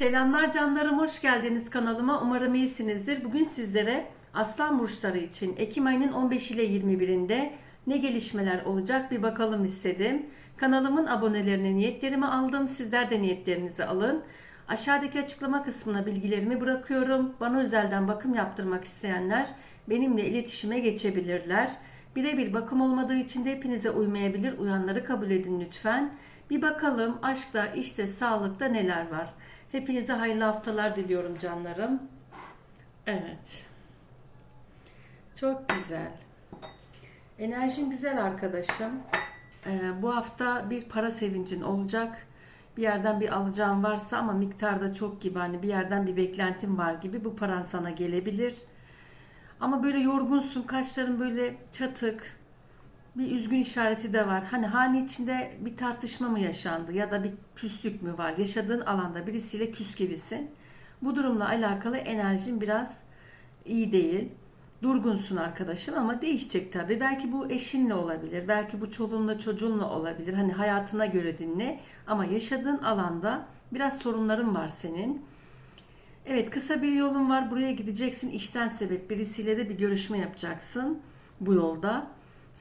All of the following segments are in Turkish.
Selamlar canlarım, hoş geldiniz kanalıma. Umarım iyisinizdir. Bugün sizlere Aslan Burçları için Ekim ayının 15 ile 21'inde ne gelişmeler olacak bir bakalım istedim. Kanalımın abonelerine niyetlerimi aldım. Sizler de niyetlerinizi alın. Aşağıdaki açıklama kısmına bilgilerimi bırakıyorum. Bana özelden bakım yaptırmak isteyenler benimle iletişime geçebilirler. Birebir bakım olmadığı için de hepinize uymayabilir. Uyanları kabul edin lütfen. Bir bakalım aşkta, işte, sağlıkta neler var. Hepinize hayırlı haftalar diliyorum canlarım. Evet. Çok güzel. Enerjin güzel arkadaşım. Ee, bu hafta bir para sevincin olacak. Bir yerden bir alacağın varsa ama miktarda çok gibi hani bir yerden bir beklentin var gibi bu paran sana gelebilir. Ama böyle yorgunsun, kaşların böyle çatık, bir üzgün işareti de var. Hani hani içinde bir tartışma mı yaşandı ya da bir küslük mü var? Yaşadığın alanda birisiyle küs gibisin. Bu durumla alakalı enerjin biraz iyi değil. Durgunsun arkadaşım ama değişecek tabii. Belki bu eşinle olabilir. Belki bu çoluğunla çocuğunla olabilir. Hani hayatına göre dinle. Ama yaşadığın alanda biraz sorunların var senin. Evet kısa bir yolun var. Buraya gideceksin. İşten sebep birisiyle de bir görüşme yapacaksın bu yolda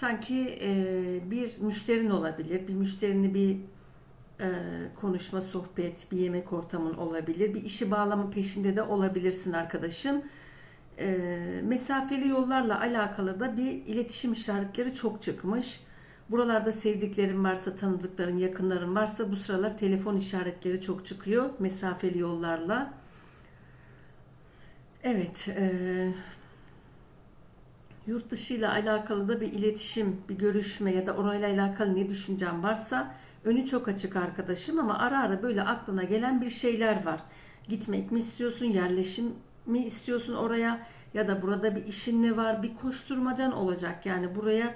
sanki e, bir müşterin olabilir. Bir müşterini bir e, konuşma, sohbet, bir yemek ortamın olabilir. Bir işi bağlama peşinde de olabilirsin arkadaşım. E, mesafeli yollarla alakalı da bir iletişim işaretleri çok çıkmış. Buralarda sevdiklerin varsa, tanıdıkların, yakınların varsa bu sıralar telefon işaretleri çok çıkıyor mesafeli yollarla. Evet, e, yurt dışı alakalı da bir iletişim, bir görüşme ya da orayla alakalı ne düşüncem varsa önü çok açık arkadaşım ama ara ara böyle aklına gelen bir şeyler var. Gitmek mi istiyorsun, yerleşim mi istiyorsun oraya ya da burada bir işin mi var, bir koşturmacan olacak. Yani buraya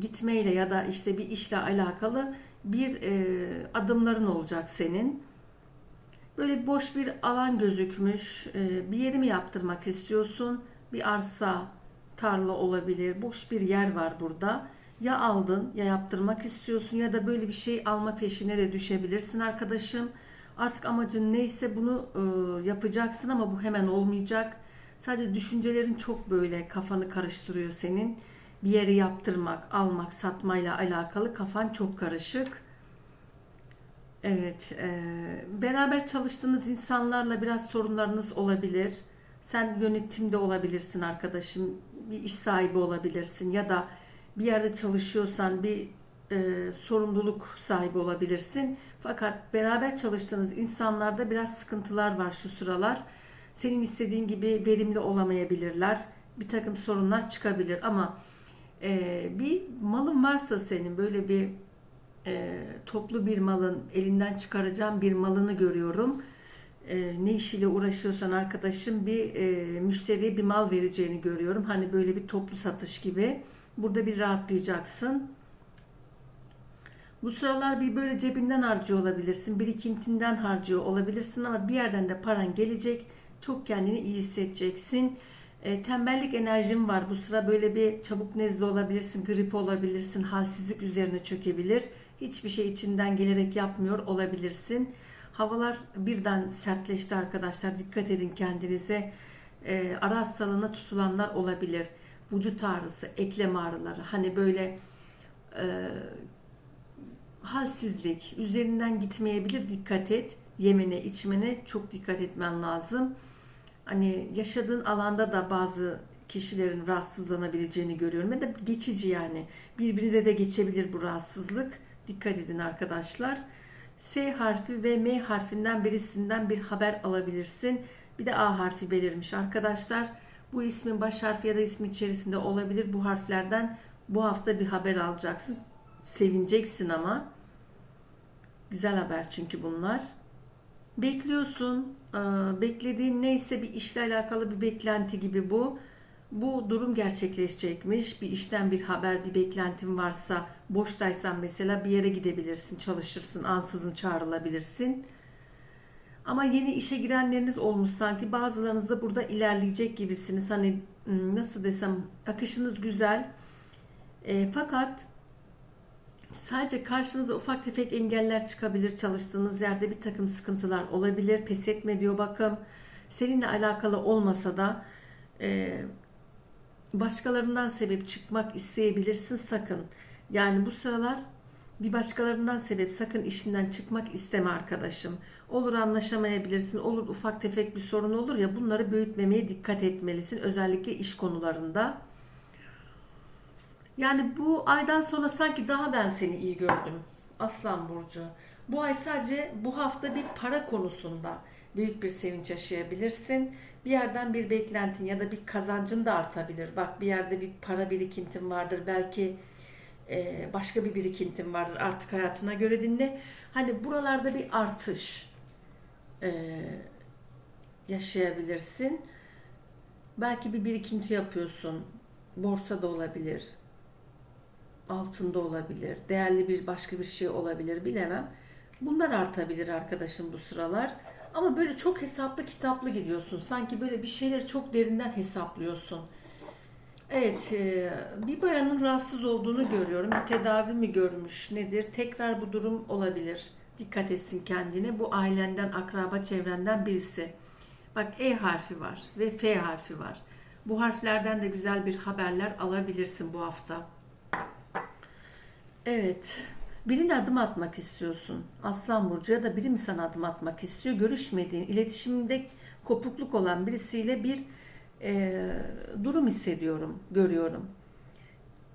gitmeyle ya da işte bir işle alakalı bir e, adımların olacak senin. Böyle boş bir alan gözükmüş, e, bir yeri mi yaptırmak istiyorsun, bir arsa, tarla olabilir, boş bir yer var burada. Ya aldın ya yaptırmak istiyorsun ya da böyle bir şey alma peşine de düşebilirsin arkadaşım. Artık amacın neyse bunu e, yapacaksın ama bu hemen olmayacak. Sadece düşüncelerin çok böyle kafanı karıştırıyor senin. Bir yeri yaptırmak, almak, satmayla alakalı kafan çok karışık. Evet, e, beraber çalıştığınız insanlarla biraz sorunlarınız olabilir. Sen yönetimde olabilirsin arkadaşım bir iş sahibi olabilirsin ya da bir yerde çalışıyorsan bir e, sorumluluk sahibi olabilirsin. Fakat beraber çalıştığınız insanlarda biraz sıkıntılar var şu sıralar. Senin istediğin gibi verimli olamayabilirler. Bir takım sorunlar çıkabilir ama e, bir malın varsa senin böyle bir e, toplu bir malın elinden çıkaracağım bir malını görüyorum e, ne işiyle uğraşıyorsan arkadaşım bir e, müşteriye bir mal vereceğini görüyorum. Hani böyle bir toplu satış gibi. Burada bir rahatlayacaksın. Bu sıralar bir böyle cebinden harcıyor olabilirsin. Birikintinden harcıyor olabilirsin ama bir yerden de paran gelecek. Çok kendini iyi hissedeceksin. E, tembellik enerjim var. Bu sıra böyle bir çabuk nezle olabilirsin, grip olabilirsin, halsizlik üzerine çökebilir. Hiçbir şey içinden gelerek yapmıyor olabilirsin. Havalar birden sertleşti arkadaşlar. Dikkat edin kendinize. E, ara hastalığına tutulanlar olabilir. Vücut ağrısı, eklem ağrıları. Hani böyle e, halsizlik üzerinden gitmeyebilir. Dikkat et. Yemene, içmene çok dikkat etmen lazım. Hani yaşadığın alanda da bazı kişilerin rahatsızlanabileceğini görüyorum. Ya da geçici yani. Birbirinize de geçebilir bu rahatsızlık. Dikkat edin arkadaşlar. S harfi ve M harfinden birisinden bir haber alabilirsin. Bir de A harfi belirmiş arkadaşlar. Bu ismin baş harfi ya da ismi içerisinde olabilir. Bu harflerden bu hafta bir haber alacaksın. Sevineceksin ama. Güzel haber çünkü bunlar. Bekliyorsun. Beklediğin neyse bir işle alakalı bir beklenti gibi bu bu durum gerçekleşecekmiş. Bir işten bir haber, bir beklentin varsa, boştaysan mesela bir yere gidebilirsin, çalışırsın, ansızın çağrılabilirsin. Ama yeni işe girenleriniz olmuş sanki. Bazılarınız da burada ilerleyecek gibisiniz. Hani nasıl desem akışınız güzel. E, fakat Sadece karşınıza ufak tefek engeller çıkabilir. Çalıştığınız yerde bir takım sıkıntılar olabilir. Pes etme diyor bakım. Seninle alakalı olmasa da e, başkalarından sebep çıkmak isteyebilirsin sakın. Yani bu sıralar bir başkalarından sebep sakın işinden çıkmak isteme arkadaşım. Olur anlaşamayabilirsin, olur ufak tefek bir sorun olur ya bunları büyütmemeye dikkat etmelisin. Özellikle iş konularında. Yani bu aydan sonra sanki daha ben seni iyi gördüm. Aslan Burcu. Bu ay sadece bu hafta bir para konusunda büyük bir sevinç yaşayabilirsin. Bir yerden bir beklentin ya da bir kazancın da artabilir. Bak bir yerde bir para birikintin vardır. Belki e, başka bir birikintin vardır. Artık hayatına göre dinle. Hani buralarda bir artış e, yaşayabilirsin. Belki bir birikinti yapıyorsun. Borsada olabilir. Altında olabilir. Değerli bir başka bir şey olabilir. Bilemem. Bunlar artabilir arkadaşım bu sıralar. Ama böyle çok hesaplı kitaplı gidiyorsun. Sanki böyle bir şeyleri çok derinden hesaplıyorsun. Evet, e, bir bayanın rahatsız olduğunu görüyorum. Bir tedavi mi görmüş, nedir? Tekrar bu durum olabilir. Dikkat etsin kendine. Bu ailenden, akraba çevrenden birisi. Bak E harfi var ve F harfi var. Bu harflerden de güzel bir haberler alabilirsin bu hafta. Evet. Birine adım atmak istiyorsun. Aslan Burcu ya da biri mi sana adım atmak istiyor? Görüşmediğin, iletişimde kopukluk olan birisiyle bir e, durum hissediyorum, görüyorum.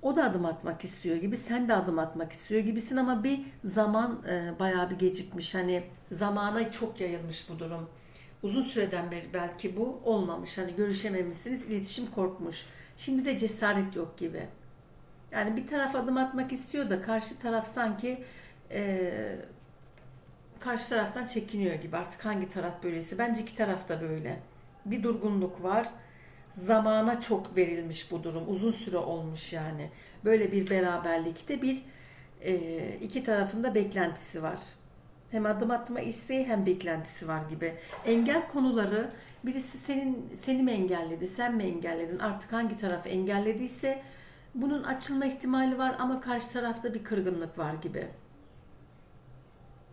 O da adım atmak istiyor gibi, sen de adım atmak istiyor gibisin ama bir zaman e, bayağı bir gecikmiş. Hani zamana çok yayılmış bu durum. Uzun süreden beri belki bu olmamış. Hani görüşememişsiniz, iletişim korkmuş. Şimdi de cesaret yok gibi. Yani bir taraf adım atmak istiyor da karşı taraf sanki e, karşı taraftan çekiniyor gibi. Artık hangi taraf böyleyse. Bence iki taraf da böyle. Bir durgunluk var. Zamana çok verilmiş bu durum. Uzun süre olmuş yani. Böyle bir beraberlikte bir e, iki tarafında beklentisi var. Hem adım atma isteği hem beklentisi var gibi. Engel konuları birisi senin seni mi engelledi, sen mi engelledin? Artık hangi tarafı engellediyse bunun açılma ihtimali var ama karşı tarafta bir kırgınlık var gibi.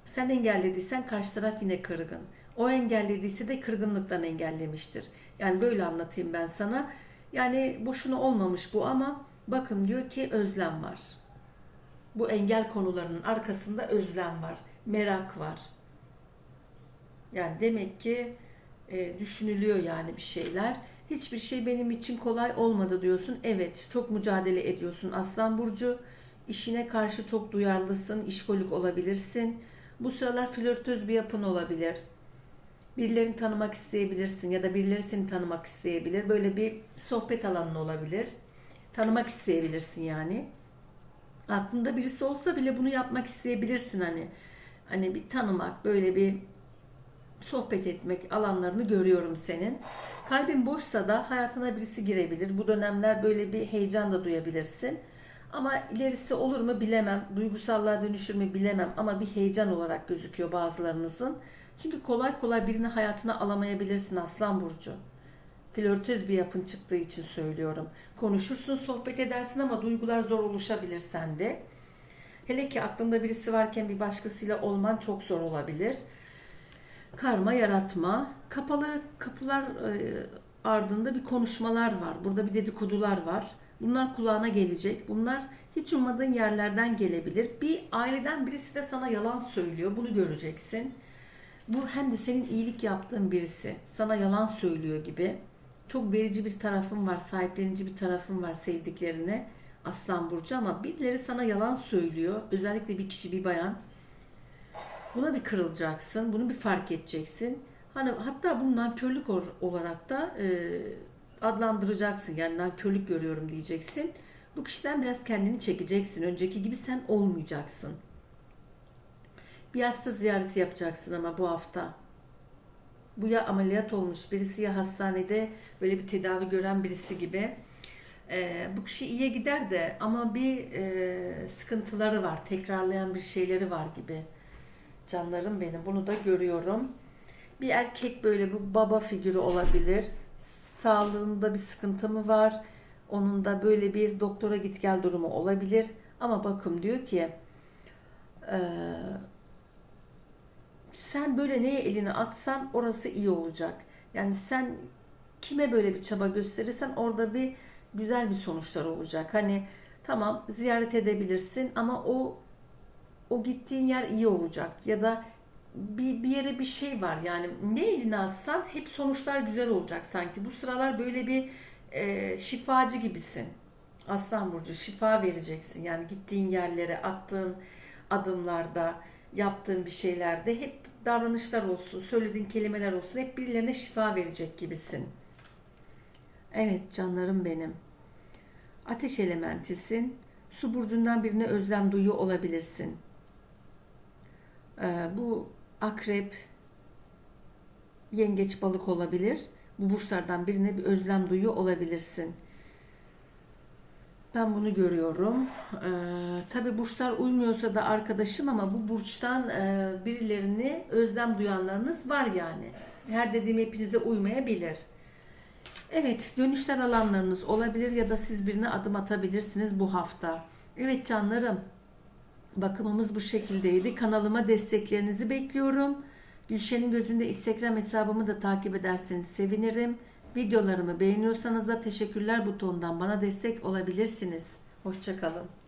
Sen engellediysen karşı taraf yine kırgın. O engellediyse de kırgınlıktan engellemiştir. Yani böyle anlatayım ben sana. Yani boşuna olmamış bu ama bakın diyor ki özlem var. Bu engel konularının arkasında özlem var, merak var. Yani demek ki e, düşünülüyor yani bir şeyler. Hiçbir şey benim için kolay olmadı diyorsun. Evet, çok mücadele ediyorsun Aslan Burcu. İşine karşı çok duyarlısın, işkolik olabilirsin. Bu sıralar flörtöz bir yapın olabilir. Birilerini tanımak isteyebilirsin ya da birileri seni tanımak isteyebilir. Böyle bir sohbet alanın olabilir. Tanımak isteyebilirsin yani. Aklında birisi olsa bile bunu yapmak isteyebilirsin hani. Hani bir tanımak, böyle bir sohbet etmek alanlarını görüyorum senin. Kalbin boşsa da hayatına birisi girebilir. Bu dönemler böyle bir heyecan da duyabilirsin. Ama ilerisi olur mu bilemem. Duygusallığa dönüşür mü bilemem. Ama bir heyecan olarak gözüküyor bazılarınızın. Çünkü kolay kolay birini hayatına alamayabilirsin Aslan Burcu. Flörtöz bir yapın çıktığı için söylüyorum. Konuşursun, sohbet edersin ama duygular zor oluşabilir sende. Hele ki aklında birisi varken bir başkasıyla olman çok zor olabilir. Karma yaratma, kapalı kapılar e, ardında bir konuşmalar var. Burada bir dedikodular var. Bunlar kulağına gelecek. Bunlar hiç ummadığın yerlerden gelebilir. Bir aileden birisi de sana yalan söylüyor. Bunu göreceksin. Bu hem de senin iyilik yaptığın birisi. Sana yalan söylüyor gibi. Çok verici bir tarafın var, sahiplenici bir tarafın var sevdiklerine. Aslan Burcu ama birileri sana yalan söylüyor. Özellikle bir kişi, bir bayan. Buna bir kırılacaksın. Bunu bir fark edeceksin. Hani hatta bunu nankörlük olarak da e, adlandıracaksın. Yani nankörlük görüyorum diyeceksin. Bu kişiden biraz kendini çekeceksin. Önceki gibi sen olmayacaksın. Bir hasta ziyareti yapacaksın ama bu hafta. Bu ya ameliyat olmuş birisi ya hastanede böyle bir tedavi gören birisi gibi. Ee, bu kişi iyiye gider de ama bir e, sıkıntıları var. Tekrarlayan bir şeyleri var gibi. Canlarım benim. Bunu da görüyorum. Bir erkek böyle bu baba figürü olabilir. Sağlığında bir sıkıntı mı var? Onun da böyle bir doktora git gel durumu olabilir. Ama bakım diyor ki Ee, sen böyle neye elini atsan orası iyi olacak. Yani sen kime böyle bir çaba gösterirsen orada bir güzel bir sonuçlar olacak. Hani tamam ziyaret edebilirsin ama o o gittiğin yer iyi olacak ya da bir, bir yere bir şey var yani ne eline atsan hep sonuçlar güzel olacak sanki. Bu sıralar böyle bir e, şifacı gibisin. Aslan Burcu şifa vereceksin. Yani gittiğin yerlere attığın adımlarda, yaptığın bir şeylerde hep davranışlar olsun, söylediğin kelimeler olsun hep birilerine şifa verecek gibisin. Evet canlarım benim. Ateş elementisin. Su burcundan birine özlem duyuyor olabilirsin. Ee, bu akrep, yengeç, balık olabilir. Bu burçlardan birine bir özlem duyuyor olabilirsin. Ben bunu görüyorum. Ee, tabii burçlar uymuyorsa da arkadaşım ama bu burçtan e, birilerini özlem duyanlarınız var yani. Her dediğim hepinize uymayabilir. Evet, dönüşler alanlarınız olabilir ya da siz birine adım atabilirsiniz bu hafta. Evet canlarım, bakımımız bu şekildeydi. Kanalıma desteklerinizi bekliyorum. Gülşen'in gözünde Instagram hesabımı da takip ederseniz sevinirim. Videolarımı beğeniyorsanız da teşekkürler butonundan bana destek olabilirsiniz. Hoşçakalın.